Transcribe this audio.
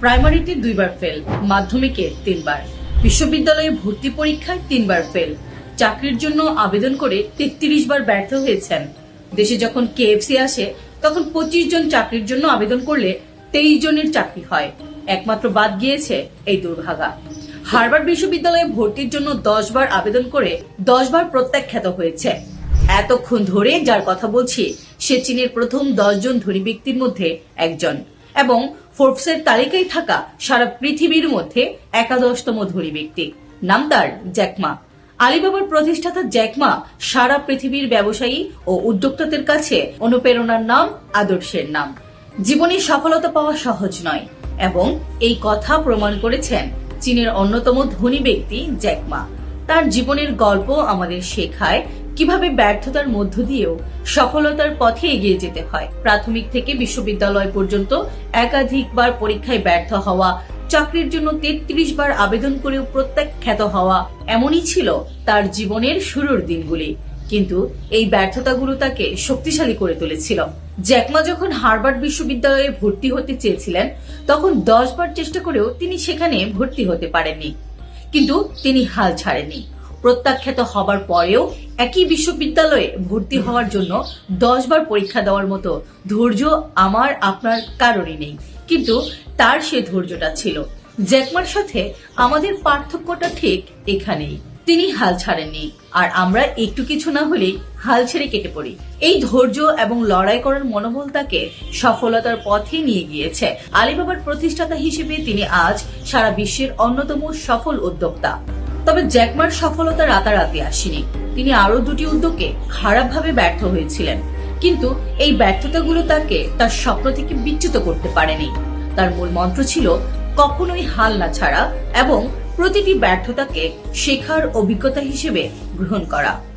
প্রাইমারিতে দুইবার ফেল, মাধ্যমিকে তিনবার। বিশ্ববিদ্যালয়ে ভর্তি পরীক্ষায় তিনবার ফেল। চাকরির জন্য আবেদন করে তেত্রিশ বার ব্যর্থ হয়েছেন। দেশে যখন কেএফসি আসে, তখন পঁচিশ জন চাকরির জন্য আবেদন করলে তেইশ জনের চাকরি হয়। একমাত্র বাদ গিয়েছে এই দুর্ভাগা। হার্ভার্ড বিশ্ববিদ্যালয়ে ভর্তির জন্য দশ বার আবেদন করে দশ বার প্রত্যাখ্যাত হয়েছে। এতক্ষণ ধরে যার কথা বলছি, সে চীনের প্রথম দশজন ধনী ব্যক্তির মধ্যে একজন। এবং ফোর্বসের তালিকায় থাকা সারা পৃথিবীর মধ্যে একাদশতম ধনী ব্যক্তি। নাম তার জ্যাকমা। আলিবাবার প্রতিষ্ঠাতা জ্যাকমা সারা পৃথিবীর ব্যবসায়ী ও উদ্যোক্তাদের কাছে অনুপ্রেরণার নাম, আদর্শের নাম। জীবনে সফলতা পাওয়া সহজ নয় এবং এই কথা প্রমাণ করেছেন চীনের অন্যতম ধনী ব্যক্তি জ্যাকমা। তার জীবনের গল্প আমাদের শেখায় কীভাবে ব্যর্থতার মধ্য দিয়েও সফলতার পথে এগিয়ে যেতে হয়। প্রাথমিক থেকে বিশ্ববিদ্যালয় পর্যন্ত একাধিকবার পরীক্ষায় ব্যর্থ হওয়া, চাকরির জন্য তেত্রিশ বার আবেদন করেও প্রত্যাখ্যাত হওয়া এমনই ছিল তার জীবনের শুরুর দিনগুলি। কিন্তু এই ব্যর্থতাগুলো তাকে শক্তিশালী করে তুলেছিল। জ্যাকমা যখন হার্ভার্ড বিশ্ববিদ্যালয়ে ভর্তি হতে চেয়েছিলেন, তখন দশ বার চেষ্টা করেও তিনি সেখানে ভর্তি হতে পারেননি। কিন্তু তিনি হাল ছাড়েননি। প্রত্যাখ্যাত হবার পরেও একই বিশ্ববিদ্যালয়ে ভর্তি হওয়ার জন্য দশ বার পরীক্ষা দেওয়ার মতো ধৈর্য আমার, আপনার কারণই নেই। কিন্তু তার সে ধৈর্যটা ছিল। জ্যাকমার সাথে আমাদের পার্থক্যটা ঠিক এখানেই। তিনি হাল ছাড়েননি। আর আমরা একটু কিছু না হলেই হাল ছেড়ে কেটে পড়ি। এই ধৈর্য এবং লড়াই করার মনোবল তাকে সফলতার পথে নিয়ে গিয়েছে। আলিবাবার প্রতিষ্ঠাতা হিসেবে তিনি আজ সারা বিশ্বের অন্যতম সফল উদ্যোক্তা। তবে জ্যাকমার সফলতা রাতারাতি আসেনি। তিনি আরও দুটি উদ্যোগে খারাপভাবে ব্যর্থ হয়েছিলেন। কিন্তু এই ব্যর্থতাগুলো তাকে তার স্বপ্ন থেকে বিচ্যুত করতে পারেনি। তার মূল মন্ত্র ছিল, কখনোই হাল না ছাড়া এবং প্রতিটি ব্যর্থতাকে শেখার অভিজ্ঞতা হিসেবে গ্রহণ করা।